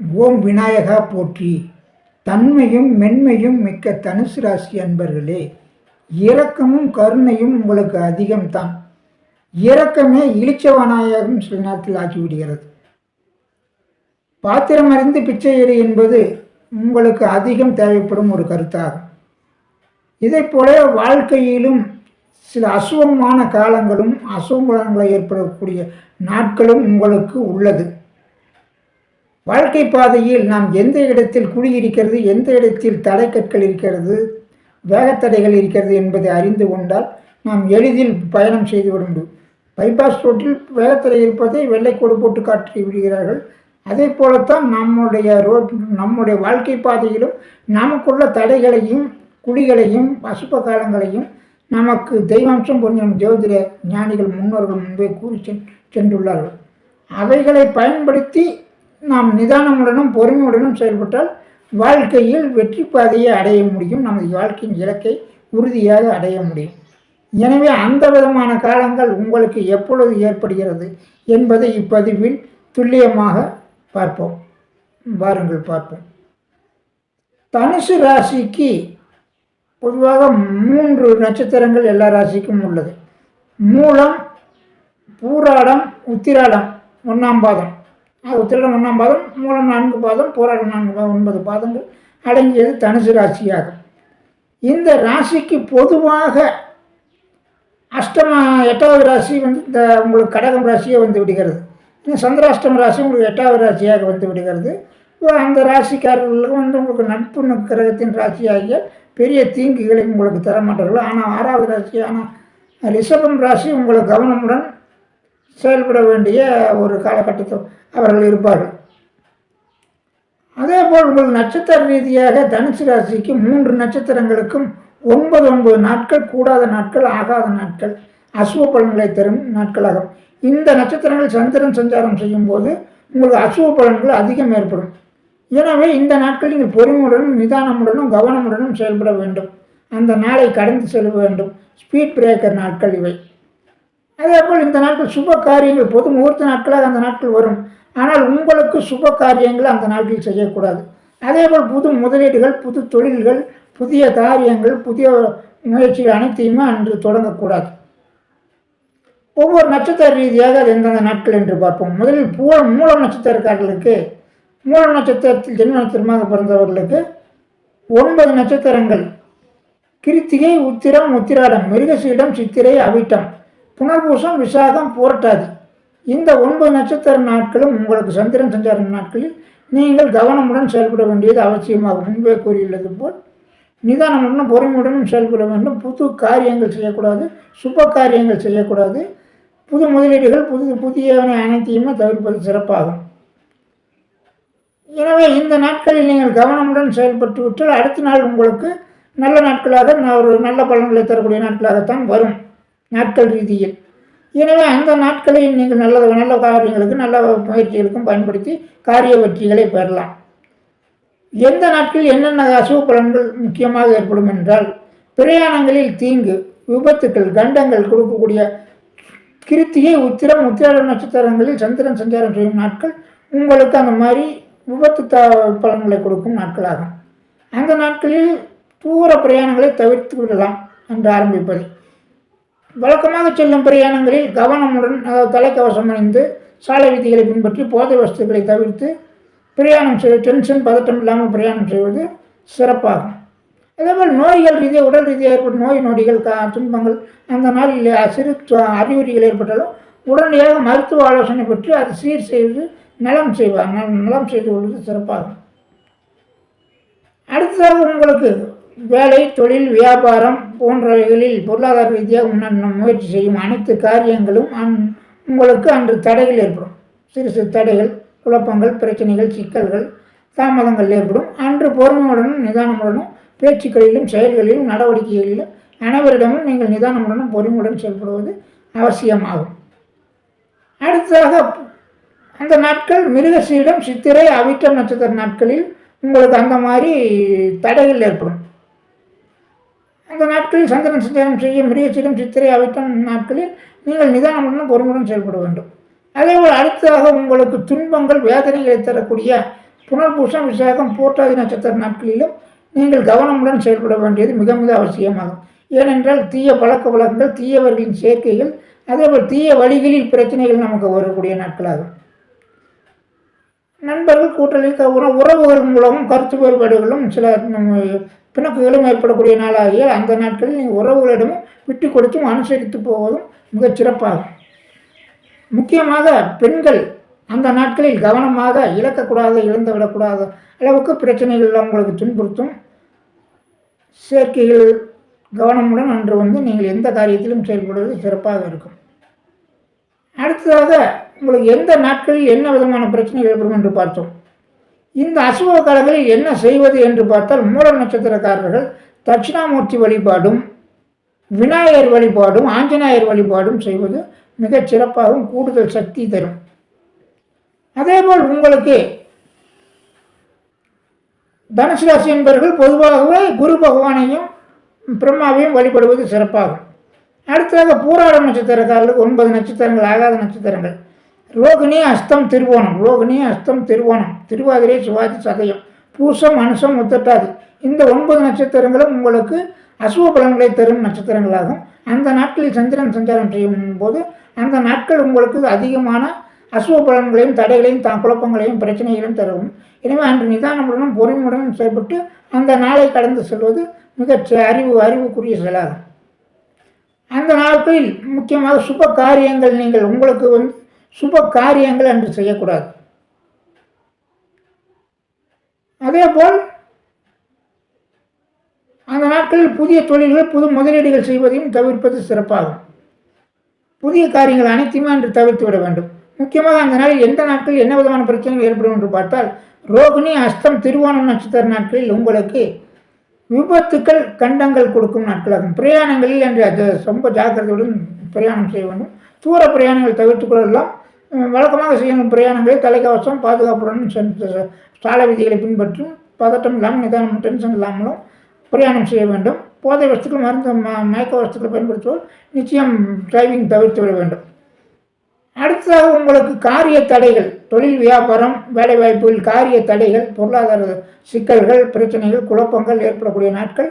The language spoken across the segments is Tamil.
ஓம் விநாயகா போற்றி. தன்மையும் மென்மையும் மிக்க தனுசு ராசி அன்பர்களே இரக்கமும் கருணையும் உங்களுக்கு அதிகம்தான். இரக்கமே இளிச்சவனாயகம் சில நேரத்தில் ஆக்கிவிடுகிறது பாத்திரம் அறிந்து பிச்சை எடு என்பது உங்களுக்கு அதிகம் தேவைப்படும் ஒரு கருத்தாகும். இதைப்போல வாழ்க்கையிலும் சில அசுவமான காலங்களும் அசுவங்களை ஏற்படக்கூடிய நாட்களும் உங்களுக்கு உள்ளது. வாழ்க்கை பாதையில் நாம் எந்த இடத்தில் குழி இருக்கிறது எந்த இடத்தில் தடைக்கற்கள் இருக்கிறது வேகத்தடைகள் இருக்கிறது என்பதை அறிந்து கொண்டால் நாம் எளிதில் பயணம் செய்துவிட முடியும். பைபாஸ் ரோட்டில் வேகத்தடை இருப்பதை வெள்ளைக்கோடு போட்டு காட்டி விடுகிறார்கள். அதே போலத்தான் நம்முடைய ரோட் நம்முடைய வாழ்க்கை பாதையிலும் நமக்குள்ள தடைகளையும் குழிகளையும் அசுப காலங்களையும் நமக்கு தெய்வாம்சம் கொஞ்சம் ஜோதிட ஞானிகள் முன்னோர்கள் முன்பே கூறி சென் சென்றுள்ளார்கள். அவைகளை பயன்படுத்தி நாம் நிதானமுடனும் பொறுமையுடனும் செயல்பட்டால் வாழ்க்கையில் வெற்றி பாதையை அடைய முடியும். நமது வாழ்க்கையின் இலக்கை உறுதியாக அடைய முடியும். எனவே அந்த விதமான காலங்கள் உங்களுக்கு எப்பொழுது ஏற்படுகிறது என்பதை இப்பதிவில் துல்லியமாக பார்ப்போம். வாருங்கள் பார்ப்போம். தனுசு ராசிக்கு பொதுவாக மூன்று நட்சத்திரங்கள் எல்லா ராசிக்கும் உள்ளது. மூலம் பூராடம் உத்திராடம் ஒன்றாம் பாதம். அது திருடம் ஒன்றாம் பாதம் மூலம் நான்கு பாதம் போராடம் நான்கு பாதம் ஒன்பது பாதங்கள் அடங்கியது தனுசு ராசியாகும். இந்த ராசிக்கு பொதுவாக அஷ்டம எட்டாவது ராசி வந்து இந்த உங்களுக்கு கடகம் ராசியே வந்து விடுகிறது. சந்திராஷ்டம ராசி உங்களுக்கு எட்டாவது ராசியாக வந்து விடுகிறது. அந்த ராசிக்காரர்களுக்கு வந்து உங்களுக்கு நட்பு கிரகத்தின் ராசியாகிய பெரிய தீங்குகளை உங்களுக்கு தர மாட்டார்கள் ஆனால் ஆறாவது ராசியான ரிஷபம் ராசி உங்களுக்கு கவனமுடன் செயல்பட வேண்டிய ஒரு காலகட்டத்தில் அவர்கள் இருப்பார்கள். அதே போல் உங்கள் நட்சத்திர ரீதியாக தனுசு ராசிக்கு மூன்று நட்சத்திரங்களுக்கும் ஒன்பது ஒன்பது நாட்கள் கூடாத நாட்கள் ஆகாத நாட்கள் அசுவ பலன்களை தரும் நாட்களாகும். இந்த நட்சத்திரங்கள் சந்திரன் சஞ்சாரம் செய்யும் போது உங்களுக்கு அசுவ பலன்கள் அதிகம் ஏற்படும். எனவே இந்த நாட்கள் நீங்கள் பொறுமையுடனும் நிதானமுடனும் கவனமுடனும் செயல்பட வேண்டும். அந்த நாளை கடந்து செல்ல வேண்டும். ஸ்பீட் பிரேக்கர் நாட்கள் இவை. அதேபோல் இந்த நாட்கள் சுப காரியங்கள் பொது முகூர்த்த நாட்களாக அந்த நாட்கள் வரும். ஆனால் உங்களுக்கு சுப காரியங்கள் அந்த நாட்களில் செய்யக்கூடாது. அதேபோல் புது முதலீடுகள் புது தொழில்கள் புதிய காரியங்கள் புதிய முயற்சிகள் அனைத்தையுமே அன்று தொடங்கக்கூடாது. ஒவ்வொரு நட்சத்திர ரீதியாக அது எந்தெந்த நாட்கள் என்று பார்ப்போம். முதலில் பூ மூலம் நட்சத்திரக்காரர்களுக்கு மூலம் நட்சத்திரத்தில் ஜென்ம நட்சத்திரமாக பிறந்தவர்களுக்கு ஒன்பது நட்சத்திரங்கள். கிருத்திகை உத்திரம் உத்திராடம் மிருகசீடம் சித்திரை அவிட்டம். புனர்பூசம் விசாகம் புரட்டாது. இந்த ஒன்பது நட்சத்திர நாட்களும் உங்களுக்கு சந்திரன் சஞ்சார நாட்களில் நீங்கள் கவனமுடன் செயல்பட வேண்டியது அவசியமாகும். முன்பே கூறியுள்ளது போல் நிதானமுடனும் பொறுமையுடனும் செயல்பட வேண்டும். புது காரியங்கள் செய்யக்கூடாது சுப காரியங்கள் செய்யக்கூடாது. புது முதலீடுகள் புது புதிய அனைத்தையுமே தவிர்ப்பது சிறப்பாகும். எனவே இந்த நாட்களில் நீங்கள் கவனமுடன் செயல்பட்டு விட்டால் அடுத்த நாள் உங்களுக்கு நல்ல நாட்களாக ஒரு நல்ல பலன்களை தரக்கூடிய நாட்களாகத்தான் வரும். நாட்கள் ரீதியில். எனவே அந்த நாட்களை நீங்கள் நல்ல நல்ல காரியங்களுக்கு நல்ல முயற்சிகளுக்கும் பயன்படுத்தி காரிய வெற்றிகளை பெறலாம். எந்த நாட்களில் என்னென்ன அசுவ பலன்கள் முக்கியமாக ஏற்படும் என்றால் பிரயாணங்களில் தீங்கு விபத்துக்கள் கண்டங்கள் கொடுக்கக்கூடிய கிருத்திகை உத்திரம் உத்திராட நட்சத்திரங்களில் சந்திரன் சஞ்சாரம் செய்யும் நாட்கள் உங்களுக்கு அந்த மாதிரி விபத்து த பலன்களை கொடுக்கும் நாட்களாகும். அந்த நாட்களில் தூர பிரயாணங்களை தவிர்த்து விடலாம் என்று ஆரம்பிப்பது. வழக்கமாக செல்லும் பிரயாணங்களில் கவனமுடன் தலைக்கவசம் அணிந்து சாலை விதிகளை பின்பற்றி போதை வஸ்துக்களை தவிர்த்து பிரயாணம் செய்ய டென்ஷன் பதட்டம் இல்லாமல் பிரயாணம் செய்வது சிறப்பாகும். அதேபோல் நோய்கள் ரீதியாக உடல் ரீதியாக ஏற்படும் நோய் நொடிகள் கா துன்பங்கள் அந்த நாளில் சிறு அறிகுறிகள் ஏற்பட்டாலும் உடனடியாக மருத்துவ ஆலோசனை பெற்று அதை சீர் செய்து நலம் செய்வார் நலம் செய்து கொள்வது சிறப்பாகும். அடுத்ததாக உங்களுக்கு வேலை தொழில் வியாபாரம் போன்றவைகளில் பொருளாதார ரீதியாக முன்ன முயற்சி செய்யும் அனைத்து காரியங்களும் அந் உங்களுக்கு அன்று தடைகள் ஏற்படும். சிறு சிறு தடைகள் குழப்பங்கள் பிரச்சனைகள் சிக்கல்கள் தாமதங்கள் ஏற்படும். அன்று பொறுமையுடனும் நிதானமுடனும் பேச்சுக்களிலும் செயல்களிலும் நடவடிக்கைகளிலும் அனைவரிடமும் நீங்கள் நிதானமுடனும் பொறுமையுடன் செயல்படுவது அவசியமாகும். அடுத்ததாக அந்த நாட்கள் மிருகசீடம் சித்திரை அவிட்டம் நட்சத்திர நாட்களில் உங்களுக்கு அந்த மாதிரி தடைகள் ஏற்படும். அந்த நாட்களில் சந்திரன் சஞ்சாரம் செய்ய மிருகசீடம் சித்திரை அவைத்தம் நாட்களில் நீங்கள் நிதானமுடன் பொறுமுடன் செயல்பட வேண்டும். அதேபோல் அடுத்ததாக உங்களுக்கு துன்பங்கள் வேதனைகளை தரக்கூடிய புனர்பூசம் விசாகம் போட்டாதி நட்சத்திர நாட்களிலும் நீங்கள் கவனமுடன் செயல்பட வேண்டியது மிக மிக அவசியமாகும். ஏனென்றால் தீய பழக்க வழக்கங்கள் தீயவர்களின் சேர்க்கைகள் அதேபோல் தீய வழிகளில் பிரச்சனைகள் நமக்கு வரக்கூடிய நாட்களாகும். நண்பர்கள் கூட்டணி உறவுகள் மூலமும் கருத்து வேறுபாடுகளும் சில நம்ம பிணக்குகளும் ஏற்படக்கூடிய நாளாகியால் அந்த நாட்களில் நீங்கள் உறவுகளிடமும் விட்டு கொடுத்தும் அனுசரித்து போவதும் மிகச் சிறப்பாகும். முக்கியமாக பெண்கள் அந்த நாட்களில் கவனமாக இழக்கக்கூடாது இழந்து விடக்கூடாத அளவுக்கு பிரச்சனைகள் உங்களுக்கு துன்புறுத்தும். சேர்க்கைகள் கவனமுடன் அன்று வந்து நீங்கள் எந்த காரியத்திலும் செயல்படுவது சிறப்பாக இருக்கும். அடுத்ததாக உங்களுக்கு எந்த நாட்களில் என்ன விதமான பிரச்சனைகள் ஏற்படும் என்று பார்த்தோம். இந்த அசுப காலங்களில் என்ன செய்வது என்று பார்த்தால் மூல நட்சத்திரக்காரர்கள் தட்சிணாமூர்த்தி வழிபாடும் விநாயகர் வழிபாடும் ஆஞ்சநேயர் வழிபாடும் செய்வது மிகச் சிறப்பாகவும் கூடுதல் சக்தி தரும். அதேபோல் உங்களுக்கு தனுசு ராசி என்பவர்கள் பொதுவாகவே குரு பகவானையும் பிரம்மாவையும் வழிபடுவது சிறப்பாகும். அடுத்ததாக பூராடம் நட்சத்திரக்காரர்களுக்கு ஒன்பது நட்சத்திரங்கள் ஆகாத நட்சத்திரங்கள். ரோகிணி அஸ்தம் திருவோணம் ரோகிணி அஸ்தம் திருவோணம். திருவாதிரை சிவாஜி சதயம். பூசம் அனுசம் முத்தட்டாதி. இந்த ஒன்பது நட்சத்திரங்களும் உங்களுக்கு அசுவ பலன்களை தரும் நட்சத்திரங்களாகும். அந்த நாட்களில் சந்திரன் சஞ்சாரம் செய்யும் போது அந்த நாட்கள் உங்களுக்கு அதிகமான அசுவ பலன்களையும் தடைகளையும் தான் குழப்பங்களையும் பிரச்சனைகளையும் தரும். எனவே அன்று நிதானமுடனும் பொறுமையுடனும் செயல்பட்டு அந்த நாளை கடந்து செல்வது மிக அறிவு அறிவுக்குரிய செயலாகும். அந்த நாட்களில் முக்கியமாக சுப காரியங்கள் நீங்கள் உங்களுக்கு வந்து சுப காரியங்கள் அன்று செய்யக்கூடாது. அதே போல் அந்த நாட்களில் புதிய தொழில்கள் புது முதலீடுகள் செய்வதையும் தவிர்ப்பது சிறப்பாகும். புதிய காரியங்கள் அனைத்தையுமே அன்று தவிர்த்து விட வேண்டும். முக்கியமாக அந்த நாளில் எந்த நாட்களில் என்ன விதமான பிரச்சனைகள் ஏற்படும் என்று பார்த்தால் ரோகிணி அஸ்தம் திருவோணம் நட்சத்திர நாட்களில் உங்களுக்கு விபத்துக்கள் கண்டங்கள் கொடுக்கும் நாட்களாகும். பிரயாணங்களில் அன்று அது ரொம்ப ஜாக்கிரதையுடன் பிரயாணம் செய்ய வேண்டும். தூர பிரயாணங்கள் தவிர்த்துக்கொள்ளலாம். வழக்கமாக செய்யும் பிரயாணங்களில் தலைக்கவசம் பாதுகாப்புடன் சென்று சாலை விதிகளை பின்பற்றும் பதட்டம் இல்லாமல் நிதானம் டென்ஷன் இல்லாமலும் பிரயாணம் செய்ய வேண்டும். போதை வஸ்துக்கள் மருந்து ம- மயக்க வஸ்துக்களை பயன்படுத்துவோர் நிச்சயம் டிரைவிங் தவிர்த்து விட வேண்டும். அடுத்ததாக உங்களுக்கு காரிய தடைகள் தொழில் வியாபாரம் வேலைவாய்ப்புகள் காரிய தடைகள் பொருளாதார சிக்கல்கள் பிரச்சனைகள் குழப்பங்கள் ஏற்படக்கூடிய நாட்கள்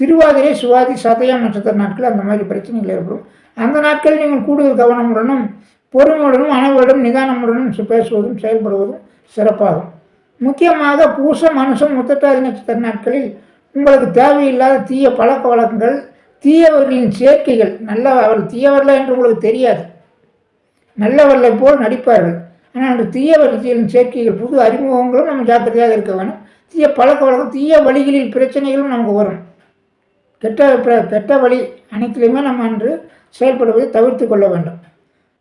திருவாதிரை சுவாதி சதயம் நட்சத்திர நாட்கள் அந்த மாதிரி பிரச்சனைகள் ஏற்படும். அந்த நாட்கள் நீங்கள் கூடுதல் கவனமுடனும் பொறுமையுடனும் அனைவரிடம் நிதானமுடனும் பேசுவதும் செயல்படுவதும் சிறப்பாகும். முக்கியமாக பூசம் மனுஷம் முத்தட்டாதி நட்சத்திர நாட்களில் உங்களுக்கு தேவையில்லாத தீய பழக்க வழக்கங்கள் தீயவர்களின் சேர்க்கைகள் நல்ல அவர் தீயவர்களா என்று உங்களுக்கு தெரியாது. நல்லவர்களை போல் நடிப்பார்கள். ஆனால் அந்த தீயவர்களின் சேர்க்கைகள் புது அறிமுகங்களும் நம்ம ஜாக்கிரதையாக இருக்க வேணும் தீய பழக்க வழக்கம் தீய வழிகளில் பிரச்சனைகளும் நமக்கு வரும். கெட்ட பிர- கெட்ட வழி அனைத்துலேயுமே நம்ம அன்று செயல்படுவதை தவிர்த்து கொள்ள வேண்டும்.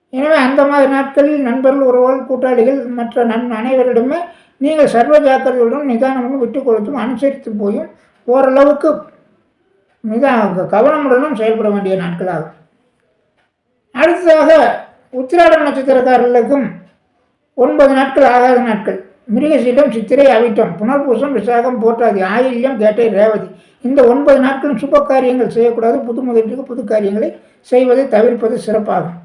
எனவே அந்த மாதிரி நாட்களில் நண்பர்கள் உறவுகள் கூட்டாளிகள் மற்ற நன் அனைவரிடமே நீங்கள் சர்வ ஜாக்கிரதையுடன் நிதானமும் விட்டு கொடுத்தும் அனுசரித்து போயும் ஓரளவுக்கு நிதா கவனமுடனும் செயல்பட வேண்டிய நாட்களாகும். அடுத்ததாக உத்திராடம் நட்சத்திரக்காரர்களுக்கும் ஒன்பது நாட்கள் ஆகாத நாட்கள். மிருகசீடம் சித்திரை அவிட்டம். புனர்பூசம் விசாகம் போட்டாதி ஆயில்யம் கேட்டை ரேவதி. இந்த ஒன்பது நாட்களும் சுப காரியங்கள் செய்யக்கூடாது. புது முதலீட்டுக்கு புது காரியங்களை செய்வதை தவிர்ப்பது சிறப்பாகும்.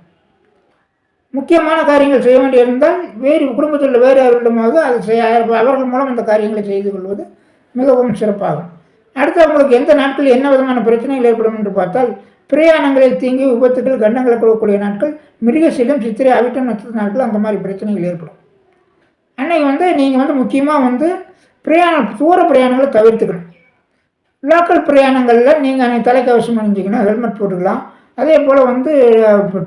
முக்கியமான காரியங்கள் செய்ய வேண்டியிருந்தால் வேறு குடும்பத்தில் உள்ள வேறு யாரிடமாக அது செய்ய அவர்கள் மூலம் அந்த காரியங்களை செய்து கொள்வது மிகவும் சிறப்பாகும். அடுத்து அவங்களுக்கு எந்த நாட்களில் என்ன விதமான பிரச்சனைகள் ஏற்படும் என்று பார்த்தால் பிரயாணங்களில் தீங்கி விபத்துகள் கண்டங்களை கொடுக்கக்கூடிய நாட்கள் மிருகசீலம் சித்திரை அவிட்டம் நட்சத்திர நாட்கள் அந்த மாதிரி பிரச்சனைகள் ஏற்படும். அன்னைக்கு வந்து நீங்கள் வந்து முக்கியமாக வந்து பிரயாணம் தூர பிரயாணங்களை தவிர்த்துக்கணும். லோக்கல் பிரயாணங்களில் நீங்கள் தலைக்கவசம் அணிஞ்சிக்கணும் ஹெல்மெட் போட்டுக்கலாம். அதே போல் வந்து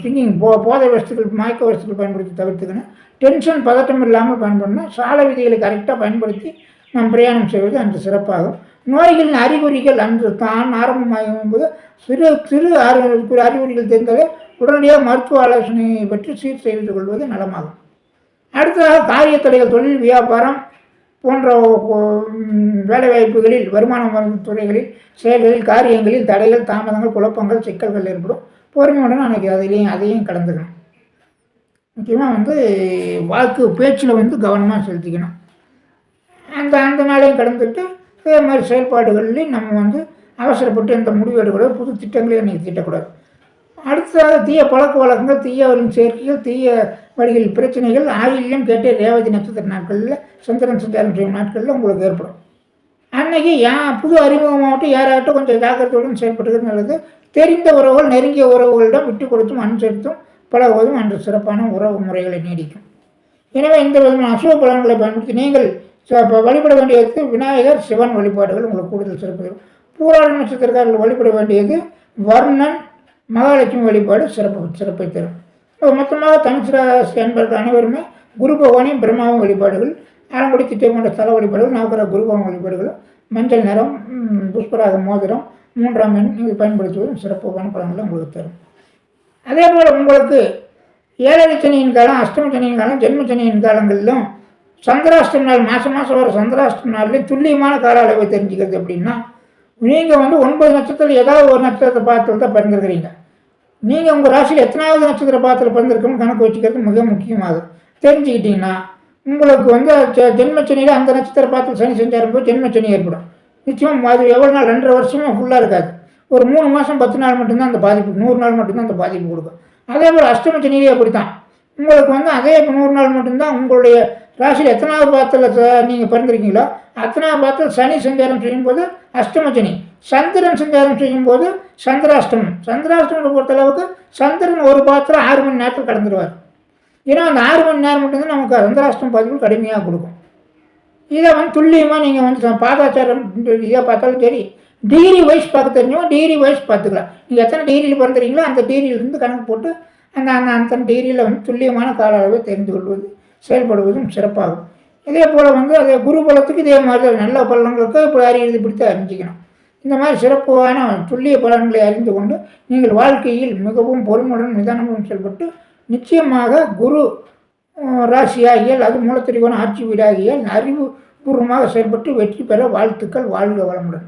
ட்ரிங்கிங் போ போதை வஸ்துக்கள் மயக்க வஸ்துக்கள் பயன்படுத்தி தவிர்த்துக்கணும். டென்ஷன் பதட்டம் இல்லாமல் பயன்படணும். சாலை விதிகளை கரெக்டாக பயன்படுத்தி நாம் பிரயாணம் செய்வது அன்று சிறப்பாகும். நோய்களின் அறிகுறிகள் அன்று தான் ஆரம்பமாகும் போது சிறு சிறு அறிகுறிகள் தெரிந்தாலே உடனடியாக மருத்துவ ஆலோசனை பற்றி சீர் செய்து கொள்வது நலமாகும். அடுத்ததாக காரிய தடைகள் தொழில் வியாபாரம் போன்ற வேலைவாய்ப்புகளில் வருமானம் வரும் துறைகளில் செயல்களில் காரியங்களில் தடைகள் தாமதங்கள் குழப்பங்கள் சிக்கல்கள் ஏற்படும். பொறுமையுடன் அன்றைக்கி அதிலையும் அதையும் கடந்துக்கணும். முக்கியமாக வந்து வாக்கு பேச்சில் வந்து கவனமாக செலுத்திக்கணும். அந்த அந்த நாளையும் கடந்துட்டு இதே மாதிரி செயல்பாடுகள்லையும் நம்ம வந்து அவசரப்பட்டு எந்த முடிவு எடுக்கக்கூடாது புது திட்டங்களையும் நீங்கள் தீட்டக்கூடாது. அடுத்ததாக தீய பழக்க வழக்கங்கள் தீயவரின் சேர்க்கைகள் தீய வழியில் பிரச்சனைகள் ஆயில்யம் கேட்டு ரேவதி நட்சத்திர நாட்களில் சந்திரன் சஞ்சாரம் செய்யும் நாட்களில் உங்களுக்கு ஏற்படும். அன்னைக்கு ஏன் புது அறிமுகமாகட்டும் யாராகட்டும் கொஞ்சம் ஜாக்கிரதையுடன் செயல்பட்டுக்கிறது நல்லது. தெரிந்த உறவுகள் நெருங்கிய உறவுகளிடம் விட்டு கொடுத்தும் அனுசரித்தும் பழகுவதும் அன்று சிறப்பான உறவு முறைகளை நீடிக்கும். எனவே இந்த விதமான அசுவ பலன்களை பயன்படுத்தி நீங்கள் வழிபட வேண்டியது விநாயகர் சிவன் வழிபாடுகள் உங்களுக்கு கூடுதல் சிறப்பு தரும். பூராட நட்சத்திரக்காரர்கள் வழிபட வேண்டியது வர்ணன் மகாலட்சுமி வழிபாடு சிறப்பு சிறப்பை தரும். மொத்தமாக தனுசுராசி அன்பர்கள் அனைவருமே குரு பகவானையும் பிரம்மாவும் வழிபாடுகள் ஆலங்குடி திட்டம் கொண்ட ஸ்தல வழிபாடுகள் நவகிரக குரு பகவான் வழிபாடுகளும் மஞ்சள் நிறம் புஷ்பராக மோதிரம் மூன்றாம் எண் நீங்கள் பயன்படுத்துவதும் சிறப்பான பலன்களை உங்களுக்கு தரும். அதே போல் உங்களுக்கு ஏழரை சனியின் காலம் அஷ்டம சனியின் காலம் ஜென்ம சனியின் காலங்களிலும் சந்திராஷ்டம் நாள் மாதம் மாதம் வர சந்திராஷ்டம் நாள்லேயும் துல்லியமான கால அளவை தெரிஞ்சுக்கிறது அப்படின்னா நீங்கள் வந்து ஒன்பது நட்சத்திரத்தில் ஏதாவது ஒரு நட்சத்திரத்தை பார்த்து தான் பிறந்திருக்கிறீங்க. நீங்கள் உங்கள் ராசியில் எத்தனாவது நட்சத்திர பாத்திரம் பிறந்திருக்கணும் கணக்கு வச்சுக்கிறது மிக முக்கியமாகும் தெரிஞ்சுக்கிட்டிங்கன்னா உங்களுக்கு வந்து ஜென்மச்சனியில் அந்த நட்சத்திர பாத்திரம் சனி செஞ்சாலும் போது ஜென்மச்சனி ஏற்படும். நிச்சயம் அது எவ்வளோ நாள் ரெண்டரை வருஷமும் ஃபுல்லாக இருக்காது. ஒரு மூணு மாதம் பத்து நாள் மட்டும்தான் அந்த பாதிப்பு நூறு நாள் மட்டும்தான் அந்த பாதிப்பு கொடுக்கும். அதே போல் அஷ்டம அப்படி தான் உங்களுக்கு வந்து அதே நூறு நாள் மட்டும்தான் உங்களுடைய ராசியில் எத்தனாவது பாத்திரத்தில் நீங்கள் பிறந்திருக்கீங்களோ அத்தனாவது பாத்திரம் சனி சஞ்சாரம் செய்யும்போது அஷ்டம சனி சந்திரன் சஞ்சாரம் செய்யும்போது சந்திராஷ்டமம். சந்திராஷ்டமத்தை பொறுத்தளவுக்கு சந்திரன் ஒரு பாத்திரம் ஆறு மணி நேரத்தில் கடந்துருவார். ஏன்னா அந்த ஆறு மணி நேரம் மட்டும்தான் நமக்கு சந்திராஷ்டம பதிவு கடுமையாக கொடுக்கும். இதை வந்து துல்லியமாக நீங்கள் வந்து பாதாச்சாரம் இதாக பார்த்தாலும் சரி டிகிரி வைஸ் பார்க்க தெரிஞ்சவங்க டிகிரி வைஸ் பார்த்துக்கலாம். நீங்கள் எத்தனை டிகிரியில் பிறந்துறீங்களோ அந்த டிகிரியிலிருந்து கணக்கு போட்டு அந்த அந்த அந்த டிகிரியில் வந்து துல்லியமான கால அளவை தெரிந்து கொள்வது. செயல்படுவதும் சிறப்பாகும். இதே போல் வந்து அது குரு பலத்துக்கு இதே மாதிரி தான் நல்ல பலன்களுக்கு இப்போ அறியறது பிடித்து அறிஞ்சிக்கணும். இந்த மாதிரி சிறப்பான துல்லிய பலன்களை அறிந்து கொண்டு நீங்கள் வாழ்க்கையில் மிகவும் பொறுமையுடன் நிதானமுடன் செயல்பட்டு நிச்சயமாக குரு ராசியாகியல் அது மூலத்திரிவான ஆட்சி வீடாகியல் அறிவு பூர்வமாக செயல்பட்டு வெற்றி பெற வாழ்த்துக்கள் வாழ்க வளமுடன்.